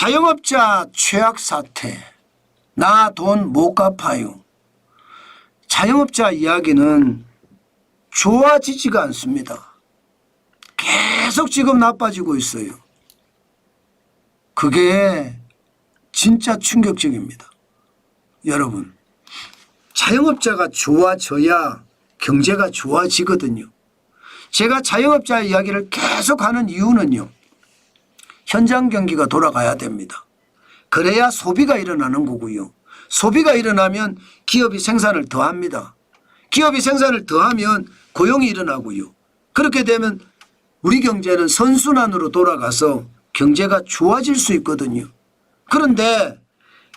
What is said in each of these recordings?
자영업자 최악 사태. 나 돈 못 갚아요. 자영업자 이야기는 좋아지지가 않습니다. 계속 지금 나빠지고 있어요. 그게 진짜 충격적입니다. 여러분, 자영업자가 좋아져야 경제가 좋아지거든요. 제가 자영업자 이야기를 계속 하는 이유는요. 현장 경기가 돌아가야 됩니다. 그래야 소비가 일어나는 거고요. 소비가 일어나면 기업이 생산을 더 합니다. 기업이 생산을 더 하면 고용이 일어나고요. 그렇게 되면 우리 경제는 선순환으로 돌아가서 경제가 좋아질 수 있거든요. 그런데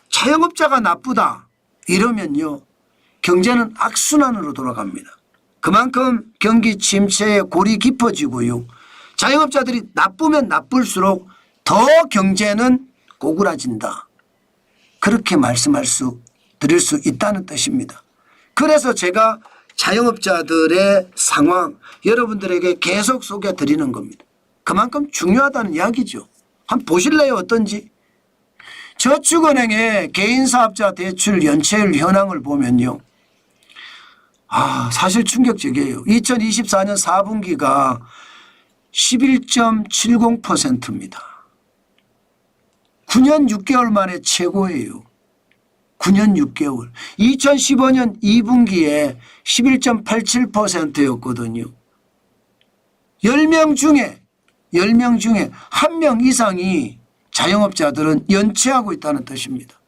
자영업자가 나쁘다 이러면요. 경제는 악순환으로 돌아갑니다. 그만큼 경기 침체의 골이 깊어지고요. 자영업자들이 나쁘면 나쁠수록 더 경제는 고꾸라진다. 그렇게 말씀할 수 드릴 수 있다는 뜻입니다. 그래서 제가 자영업자들의 상황 여러분들에게 계속 소개해 드리는 겁니다. 그만큼 중요하다는 이야기죠. 한번 보실래요? 어떤지? 저축은행의 개인사업자 대출 연체율 현황을 보면요. 아, 사실 충격적이에요. 2024년 4분기가 11.70%입니다. 9년 6개월 만에 최고예요. 9년 6개월. 2015년 2분기에 11.87%였거든요. 10명 중에 10명 중에 1명 이상이 자영업자들은 연체하고 있다는 뜻입니다.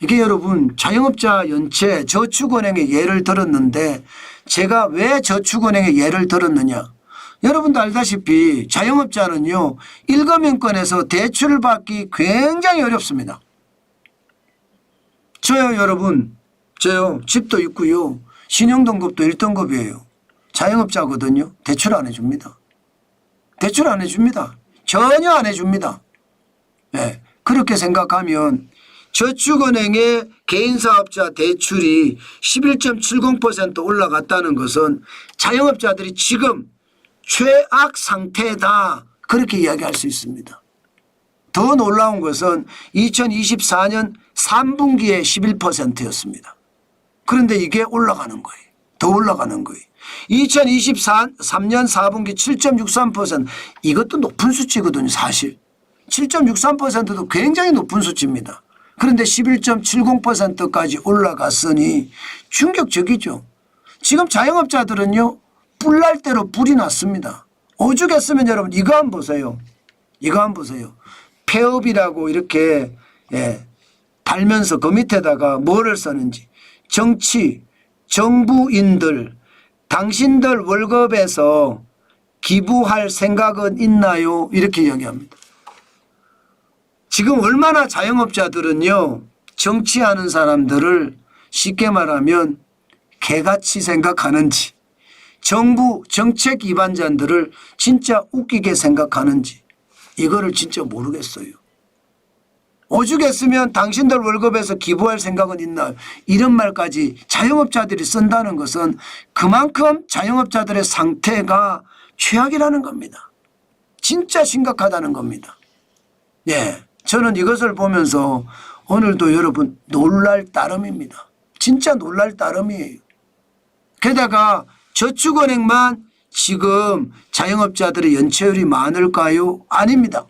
이게 여러분 자영업자 연체 저축은행의 예를 들었는데 제가 왜 저축은행의 예를 들었느냐 여러분도 알다시피 자영업자는요 일거면권에서 대출을 받기 굉장히 어렵습니다. 저요 여러분 저요 집도 있고요 신용등급도 1등급이에요. 자영업자거든요 대출 안 해줍니다. 대출 안 해줍니다. 전혀 안 해줍니다. 네, 그렇게 생각하면 저축은행의 개인사업자 대출이 11.70% 올라갔다는 것은 자영업자들이 지금 최악 상태다. 그렇게 이야기할 수 있습니다. 더 놀라운 것은 2024년 3분기에 11%였습니다. 그런데 이게 올라가는 거예요. 더 올라가는 거예요. 2023년 4분기 7.63% 이것도 높은 수치거든요, 사실. 7.63%도 굉장히 높은 수치입니다. 그런데 11.70%까지 올라갔으니 충격적이죠. 지금 자영업자들은요, 뿔날 대로 불이 났습니다. 오죽했으면 여러분 이거 한번 보세요. 이거 한번 보세요. 폐업이라고 이렇게 예, 달면서 그 밑에다가 뭐를 써는지 정치, 정부인들, 당신들 월급에서 기부할 생각은 있나요? 이렇게 이야기합니다. 지금 얼마나 자영업자들은요, 정치하는 사람들을 쉽게 말하면 개같이 생각하는지, 정부 정책 위반자들을 진짜 웃기게 생각하는지, 이거를 진짜 모르겠어요. 오죽했으면 당신들 월급에서 기부할 생각은 있나 이런 말까지 자영업자들이 쓴다는 것은 그만큼 자영업자들의 상태가 최악이라는 겁니다. 진짜 심각하다는 겁니다. 예. 저는 이것을 보면서 오늘도 여러분 놀랄 따름입니다. 진짜 놀랄 따름이에요. 게다가 저축은행만 지금 자영업자들의 연체율이 많을까요? 아닙니다.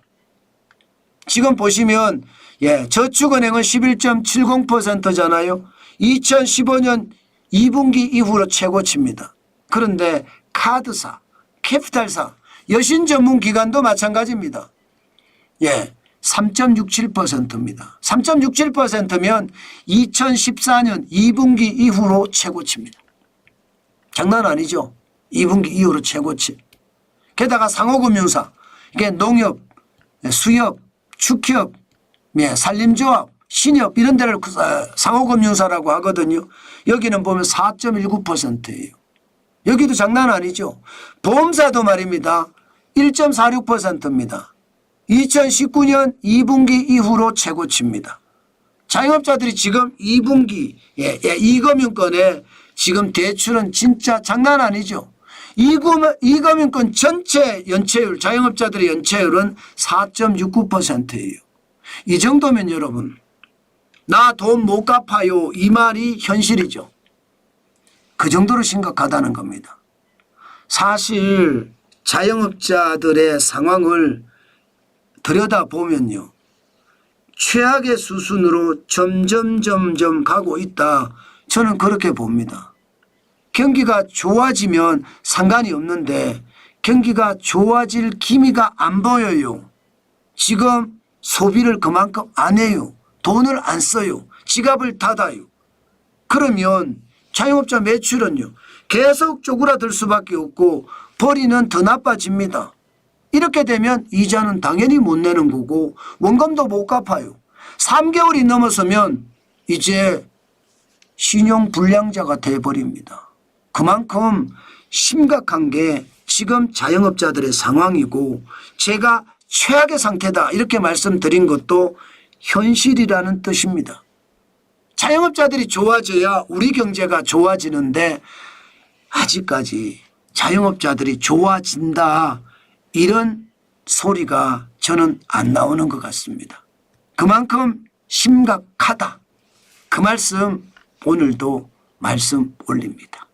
지금 보시면 예, 저축은행은 11.70%잖아요. 2015년 2분기 이후로 최고치입니다. 그런데 카드사, 캐피탈사, 여신 전문 기관도 마찬가지입니다. 예. 3.67%입니다. 3.67%면 2014년 2분기 이후로 최고치입니다. 장난 아니죠? 2분기 이후로 최고치. 게다가 상호금융사, 이게 농협, 수협, 축협, 예, 산림조합, 신협 이런 데를 그, 어, 상호금융사라고 하거든요. 여기는 보면 4.19%예요. 여기도 장난 아니죠. 보험사도 말입니다. 1.46%입니다. 2019년 2분기 이후로 최고치입니다. 자영업자들이 지금 2분기 예, 예, 이금융권에 지금 대출은 진짜 장난 아니죠. 이금, 이금융권 전체 연체율, 자영업자들의 연체율은 4.69%예요. 이 정도면 여러분, 나 돈 못 갚아요. 이 말이 현실이죠. 그 정도로 심각하다는 겁니다. 사실 자영업자들의 상황을 들여다보면요. 최악의 수순으로 점점 점점 가고 있다. 저는 그렇게 봅니다. 경기가 좋아지면 상관이 없는데 경기가 좋아질 기미가 안 보여요. 지금 소비를 그만큼 안 해요. 돈을 안 써요. 지갑을 닫아요. 그러면 자영업자 매출은요. 계속 쪼그라들 수밖에 없고 벌이는 더 나빠집니다. 이렇게 되면 이자는 당연히 못 내는 거고 원금도 못 갚아요. 3개월이 넘어서면 이제 신용 불량자가 돼버립니다. 그만큼 심각한 게 지금 자영업자들의 상황이고 제가 최악의 상태다 이렇게 말씀드린 것도 현실이라는 뜻입니다. 자영업자들이 좋아져야 우리 경제가 좋아지는데 아직까지 자영업자들이 좋아진다 이런 소리가 저는 안 나오는 것 같습니다. 그만큼 심각하다. 그 말씀 오늘도 말씀 올립니다.